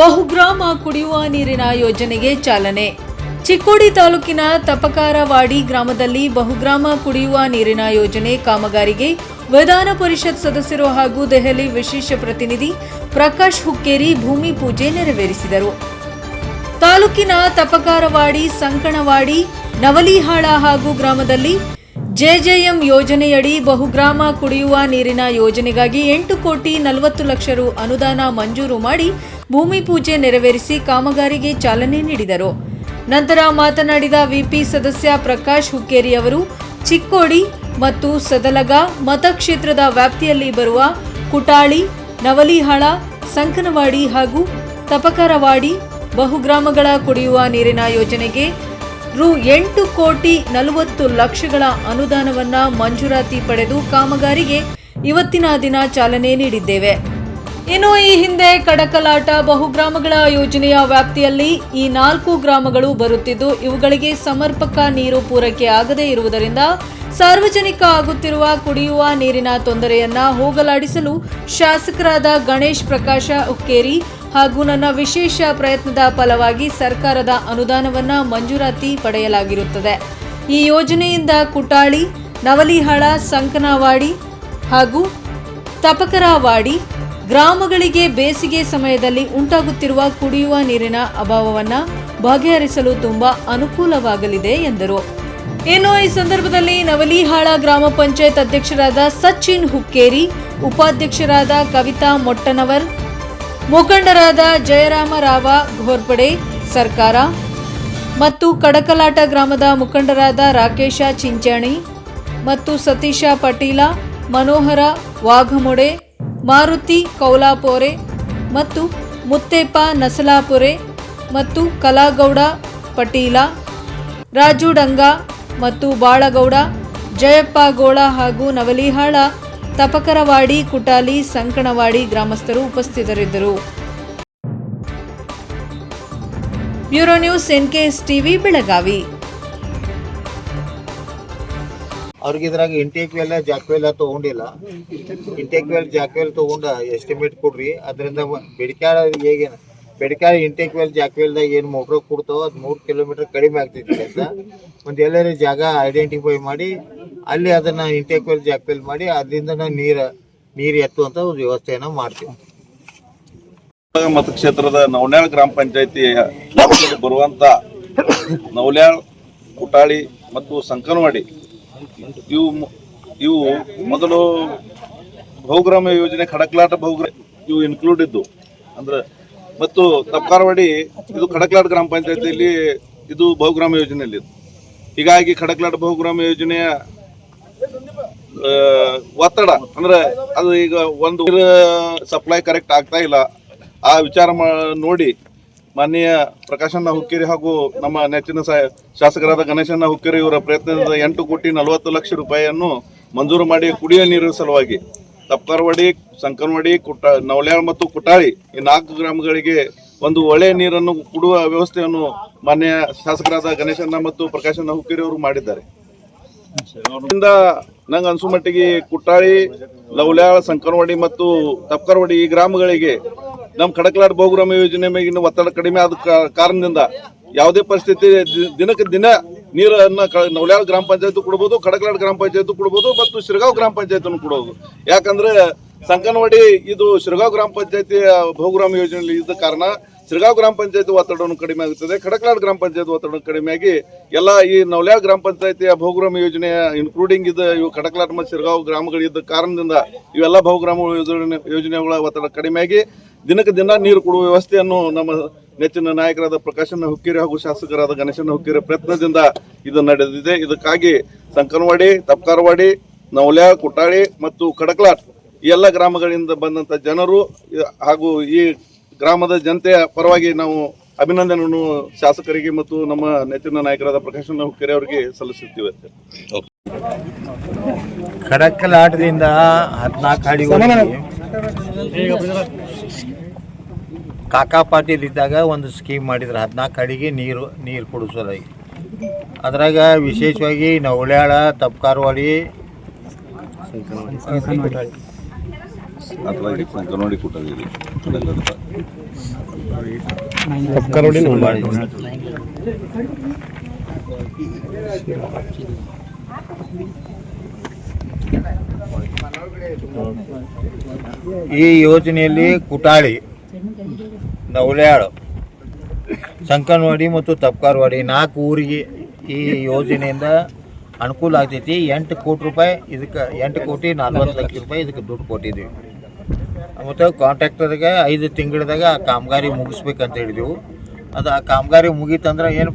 ಬಹುಗ್ರಾಮ ಕುಡಿಯುವ ನೀರಿನ ಯೋಜನೆಗೆ ಚಾಲನೆ. ಚಿಕ್ಕೋಡಿ ತಾಲೂಕಿನ ತಪಕಾರವಾಡಿ ಗ್ರಾಮದಲ್ಲಿ ಬಹುಗ್ರಾಮ ಕುಡಿಯುವ ನೀರಿನ ಯೋಜನೆ ಕಾಮಗಾರಿಗೆ ವಿಧಾನ ಪರಿಷತ್ ಸದಸ್ಯರು ಹಾಗೂ ದೆಹಲಿ ವಿಶೇಷ ಪ್ರತಿನಿಧಿ ಪ್ರಕಾಶ್ ಹುಕ್ಕೇರಿ ಭೂಮಿ ಪೂಜೆ ನೆರವೇರಿಸಿದರು. ತಾಲೂಕಿನ ತಪಕಾರವಾಡಿ, ಸಂಕಣವಾಡಿ, ನವಲಿಹಾಳ ಹಾಗೂ ಗ್ರಾಮದಲ್ಲಿ ಜೆಜೆಎಂ ಯೋಜನೆಯಡಿ ಬಹುಗ್ರಾಮ ಕುಡಿಯುವ ನೀರಿನ ಯೋಜನೆಗಾಗಿ ಎಂಟು ಕೋಟಿ ನಲವತ್ತು ಲಕ್ಷ ರು ಅನುದಾನ ಮಂಜೂರು ಮಾಡಿ ಭೂಮಿ ಪೂಜೆ ನೆರವೇರಿಸಿ ಕಾಮಗಾರಿಗೆ ಚಾಲನೆ ನೀಡಿದರು. ನಂತರ ಮಾತನಾಡಿದ ವಿಪಿ ಸದಸ್ಯ ಪ್ರಕಾಶ್ ಹುಕ್ಕೇರಿ ಅವರು, ಚಿಕ್ಕೋಡಿ ಮತ್ತು ಸದಲಗ ಮತಕ್ಷೇತ್ರದ ವ್ಯಾಪ್ತಿಯಲ್ಲಿ ಬರುವ ಕುಟಾಳಿ, ನವಲಿಹಾಳ, ಸಂಕನವಾಡಿ ಹಾಗೂ ತಪಕರವಾಡಿ ಬಹುಗ್ರಾಮಗಳ ಕುಡಿಯುವ ನೀರಿನ ಯೋಜನೆಗೆ ರು ಎಂಟು ಕೋಟಿ ನಲವತ್ತು ಲಕ್ಷಗಳ ಅನುದಾನವನ್ನ ಮಂಜೂರಾತಿ ಪಡೆದು ಕಾಮಗಾರಿಗೆ ಇವತ್ತಿನ ದಿನ ಚಾಲನೆ ನೀಡಿದ್ದೇವೆ. ಇನ್ನು ಈ ಹಿಂದೆ ಕಡಕಲಾಟ ಬಹುಗ್ರಾಮಗಳ ಯೋಜನೆಯ ವ್ಯಾಪ್ತಿಯಲ್ಲಿ ಈ ನಾಲ್ಕು ಗ್ರಾಮಗಳು ಬರುತ್ತಿದ್ದು, ಇವುಗಳಿಗೆ ಸಮರ್ಪಕ ನೀರು ಪೂರೈಕೆ ಆಗದೇ ಇರುವುದರಿಂದ ಸಾರ್ವಜನಿಕ ಆಗುತ್ತಿರುವ ಕುಡಿಯುವ ನೀರಿನ ತೊಂದರೆಯನ್ನ ಹೋಗಲಾಡಿಸಲು ಶಾಸಕರಾದ ಗಣೇಶ್ ಪ್ರಕಾಶ ಉಕ್ಕೇರಿ ಹಾಗೂ ನನ್ನ ವಿಶೇಷ ಪ್ರಯತ್ನದ ಫಲವಾಗಿ ಸರ್ಕಾರದ ಅನುದಾನವನ್ನು ಮಂಜೂರಾತಿ ಪಡೆಯಲಾಗಿರುತ್ತದೆ. ಈ ಯೋಜನೆಯಿಂದ ಕುಟಾಳಿ, ನವಲಿಹಾಳ, ಸಂಕನವಾಡಿ ಹಾಗೂ ತಪಕರವಾಡಿ ಗ್ರಾಮಗಳಿಗೆ ಬೇಸಿಗೆ ಸಮಯದಲ್ಲಿ ಉಂಟಾಗುತ್ತಿರುವ ಕುಡಿಯುವ ನೀರಿನ ಅಭಾವವನ್ನು ಬಗೆಹರಿಸಲು ತುಂಬ ಅನುಕೂಲವಾಗಲಿದೆ ಎಂದರು. ಇನ್ನು ಈ ಸಂದರ್ಭದಲ್ಲಿ ನವಲಿಹಾಳ ಗ್ರಾಮ ಪಂಚಾಯತ್ ಅಧ್ಯಕ್ಷರಾದ ಸಚಿನ್ ಹುಕ್ಕೇರಿ, ಉಪಾಧ್ಯಕ್ಷರಾದ ಕವಿತಾ ಮೊಟ್ಟನವರ್ ಮುಖಂಡರಾದ ಜಯರಾಮರಾವ ಘೋರ್ಪಡೆ, ಸರ್ಕಾರ ಮತ್ತು ಕಡಕಲಾಟ ಗ್ರಾಮದ ಮುಖಂಡರಾದ ರಾಕೇಶ ಚಿಂಚಾಣಿ ಮತ್ತು ಸತೀಶ ಪಾಟೀಲ, ಮನೋಹರ ವಾಘಮೊಡೆ, ಮಾರುತಿ ಕೌಲಾಪೋರೆ ಮತ್ತು ಮುತ್ತೇಪ ನಸಲಾಪುರೆ ಮತ್ತು ಕಲಾಗೌಡ ಪಟೀಲ, ರಾಜು ಡಂಗ ಮತ್ತು ಬಾಳಗೌಡ, ಜಯಪ್ಪ ಗೋಳ ಹಾಗೂ ನವಲಿಹಾಳ ತಪಕರವಾಡಿ, ಕುಟಾಲಿ, ಸಂಕಣವಾಡಿ ಗ್ರಾಮಸ್ಥರು ಉಪಸ್ಥಿತರಿದ್ದರು. Bureau news NKS TV Belagavi. ಅವ್ರಿಗೆ ಇದ್ರಾಗ ಇಂಟೇಕ್ ವೆಲ್ ಜಾಕ್ವೆಲ್ ತಗೊಂಡಿಲ್ಲ. ಇಂಟೇಕ್ ವೆಲ್ ಜಾಕ್ವೆಲ್ ತಗೊಂಡ ಎಸ್ಟಿಮೇಟ್ ಕೊಡ್ರಿ. ಅದರಿಂದ ಬೆಡಿಕಾಳ ಹೇಗೇನ ಬೆಡಿಕಾಳ ಇಂಟೇಕ್ ವೆಲ್ ಜಾಕ್ವೆಲ್ದಾಗ ಏನು ಮೋಟ್ರ್ ಕೊಡ್ತಾವೋ ಅದು ಮೂರು ಕಿಲೋಮೀಟರ್ ಕಡಿಮೆ ಆಗ್ತೈತಿ ಅಂತ ಒಂದು ಎಲ್ಲರ ಜಾಗ ಐಡೆಂಟಿಫೈ ಮಾಡಿ ಅಲ್ಲಿ ಅದನ್ನ ಇಂಟೆಕ್ವೆಲ್ ಜಾಕ್ವೆಲ್ ಮಾಡಿ ಅದರಿಂದ ನಾವು ನೀರು ನೀರು ಎತ್ತುವಂಥ ಒಂದು ವ್ಯವಸ್ಥೆಯನ್ನ ಮಾಡ್ತೀವಿ ಮತಕ್ಷೇತ್ರದ ನವನ್ಯಾಳ ಗ್ರಾಮ ಪಂಚಾಯತಿ ಬರುವಂತ ನವಲ್ಯಾಳ್ ಕುಟಾಳಿ ಮತ್ತು ಸಂಕನವಾಡಿ, ಇವು ಇವು ಮೊದಲು ಬಹುಗ್ರಾಮ ಯೋಜನೆ, ಖಡಕ್ಲಾಟ ಬಹುಗ್ರಾಮ ಇವು ಇನ್ಕ್ಲೂಡ್ ಇದ್ದು, ಅಂದ್ರೆ ಮತ್ತು ತಪ್ಕಾರವಾಡಿ ಇದು ಖಡಕ್ಲಾಟ ಗ್ರಾಮ ಪಂಚಾಯತಿಯಲ್ಲಿ ಇದು ಬಹುಗ್ರಾಮ ಯೋಜನೆಯಲ್ಲಿ. ಹೀಗಾಗಿ ಖಡಕ್ಲಾಟ ಬಹುಗ್ರಾಮ ಯೋಜನೆಯ ಒತ್ತಡ. ಅಂದ್ರೆ ಅದು ಈಗ ಒಂದು ಸಪ್ಲೈ ಕರೆಕ್ಟ್ ಆಗ್ತಾ ಇಲ್ಲ. ಆ ವಿಚಾರ ನೋಡಿ ಮಾನ್ಯ ಪ್ರಕಾಶಣ್ಣ ಹುಕ್ಕೇರಿ ಹಾಗೂ ನಮ್ಮ ನೆಚ್ಚಿನ ಶಾಸಕರಾದ ಗಣೇಶಣ್ಣ ಹುಕ್ಕೇರಿ ಇವರ ಪ್ರಯತ್ನದಿಂದ ಎಂಟು ಕೋಟಿ ನಲವತ್ತು ಲಕ್ಷ ರೂಪಾಯಿಯನ್ನು ಮಂಜೂರು ಮಾಡಿ ಕುಡಿಯುವ ನೀರಿನ ಸಲುವಾಗಿ ತಪ್ಪರ್ವಾಡಿ ಸಂಕನವಾಡಿ ಕುಟ ನವಲ್ಯಾಳ್ ಮತ್ತು ಕುಟಾಳಿ ಈ ನಾಲ್ಕು ಗ್ರಾಮಗಳಿಗೆ ಒಂದು ಒಳ್ಳೆಯ ನೀರನ್ನು ಕೊಡುವ ವ್ಯವಸ್ಥೆಯನ್ನು ಮಾನ್ಯ ಶಾಸಕರಾದ ಗಣೇಶಣ್ಣ ಮತ್ತು ಪ್ರಕಾಶಣ್ಣ ಹುಕ್ಕೇರಿ ಅವರು ಮಾಡಿದ್ದಾರೆ. ನಂಗೆ ಅನ್ಸು ಮಟ್ಟಿಗೆ ಕುಟ್ಟಾಳಿ ಲವಲ್ಯಾಳ ಸಂಕರವಾಡಿ ಮತ್ತು ತಪ್ಕರವಾಡಿ ಈ ಗ್ರಾಮಗಳಿಗೆ ನಮ್ಮ ಕಡಕಲಾಡ್ ಬಹುಗ್ರಾಮ ಯೋಜನೆ ಮೇಗಿನ ಒತ್ತಡ ಕಡಿಮೆ ಆದ ಕಾರಣದಿಂದ ಯಾವುದೇ ಪರಿಸ್ಥಿತಿ ದಿನಕ್ಕೆ ದಿನ ನೀರನ್ನು ನವಲ್ಯಾಳ ಗ್ರಾಮ ಪಂಚಾಯತ್ ಕೊಡ್ಬೋದು ಕಡಕಲಾಡ್ ಗ್ರಾಮ ಪಂಚಾಯತ್ ಕೊಡ್ಬೋದು ಮತ್ತು ಶಿರಗಾವ್ ಗ್ರಾಮ ಪಂಚಾಯತ್ ಕೊಡಬಹುದು ಯಾಕಂದ್ರೆ ಸಂಕನವಾಡಿ ಇದು ಶಿರಗಾವ್ ಗ್ರಾಮ ಪಂಚಾಯತಿ ಬಹುಗ್ರಾಮ ಯೋಜನೆಯಲ್ಲಿ ಇದ್ದ ಕಾರಣ ಶಿರಗಾಂವ್ ಗ್ರಾಮ ಪಂಚಾಯತ್ ಒತ್ತಡವನ್ನು ಕಡಿಮೆ ಆಗುತ್ತದೆ. ಖಡಕ್ಲಾಡ್ ಗ್ರಾಮ ಪಂಚಾಯತ್ ವಾತಾವರಣ ಕಡಿಮೆಯಾಗಿ ಎಲ್ಲ ಈ ನವಲ್ಯಾ ಗ್ರಾಮ ಪಂಚಾಯತಿಯ ಬಹುಗ್ರಾಮ ಯೋಜನೆಯ ಇನ್ಕ್ಲೂಡಿಂಗ್ ಇದು ಇವು ಖಡಕ್ಲಾಟ್ ಮತ್ತು ಸಿರಗಾವ್ ಗ್ರಾಮಗಳಿದ್ದ ಕಾರಣದಿಂದ ಇವೆಲ್ಲ ಬಹುಗ್ರಾಮ ಯೋಜನೆ, ಯೋಜನೆಗಳ ಒತ್ತಡ ಕಡಿಮೆಯಾಗಿ ದಿನಕ್ಕೆ ದಿನ ನೀರು ಕೊಡುವ ವ್ಯವಸ್ಥೆಯನ್ನು ನಮ್ಮ ನೆಚ್ಚಿನ ನಾಯಕರಾದ ಪ್ರಕಾಶನ ಹುಕ್ಕೇರಿ ಹಾಗೂ ಶಾಸಕರಾದ ಗಣೇಶನ ಹುಕ್ಕೇರಿ ಪ್ರಯತ್ನದಿಂದ ಇದು ನಡೆದಿದೆ. ಇದಕ್ಕಾಗಿ ಸಂಕನವಾಡಿ, ತಪ್ಕಾರವಾಡಿ ನವಲ್ಯ ಕುಟ್ಟಾಳಿ ಮತ್ತು ಖಡಕ್ಲಾಟ್ ಎಲ್ಲ ಗ್ರಾಮಗಳಿಂದ ಬಂದಂಥ ಜನರು ಹಾಗೂ ಈ ಗ್ರಾಮದ ಜನತೆಯ ಪರವಾಗಿ ನಾವು ಅಭಿನಂದನೆಯನ್ನು ಶಾಸಕರಿಗೆ ಮತ್ತು ನಮ್ಮ ನೆಚ್ಚಿನ ನಾಯಕರಾದ ಪ್ರಕಾಶ್ ಹುಕ್ಕೇರಿ ಅವರಿಗೆ ಸಲ್ಲಿಸುತ್ತೀವಿ. ಆಟದಿಂದ ಹದಿನಾಲ್ಕು ಅಡಿ ಕಾಕಾ ಪಾಟೀಲ್ ಇದ್ದಾಗ ಒಂದು ಸ್ಕೀಮ್ ಮಾಡಿದ್ರು ಹದಿನಾಲ್ಕು ಅಡಿಗೆ ನೀರು ನೀರು ಕೊಡಿಸೋದಾಗಿ ಅದ್ರಾಗ ವಿಶೇಷವಾಗಿ ನವಳ್ಯಾಳ ತಪ್ಕಾರವಾಡಿ ಈ ಯೋಜನೆಯಲ್ಲಿ ಕುಟಾಳಿ, ನವಲ್ಯಾಳು ಸಂಕನವಾಡಿ ಮತ್ತು ತಪ್ಕಾರವಾಡಿ ನಾಲ್ಕು ಊರಿಗೆ ಈ ಯೋಜನೆಯಿಂದ ಅನುಕೂಲ ಆಗ್ತೈತಿ. ಎಂಟು ಕೋಟಿ ರೂಪಾಯಿ ಇದಕ್ಕೆ, ಎಂಟು ಕೋಟಿ ನಲ್ವತ್ತು ಲಕ್ಷ ರೂಪಾಯಿ ಇದಕ್ಕೆ ದುಡ್ಡು ಕೊಟ್ಟಿದ್ದೀವಿ. ಮತ್ತು ಕಾಂಟ್ರಾಕ್ಟರ್ಗೆ ಐದು ತಿಂಗಳದಾಗ ಆ ಕಾಮಗಾರಿ ಮುಗಿಸ್ಬೇಕಂತ ಹೇಳಿದೆವು. ಅದು ಆ ಕಾಮಗಾರಿ ಮುಗೀತಂದ್ರೆ ಏನು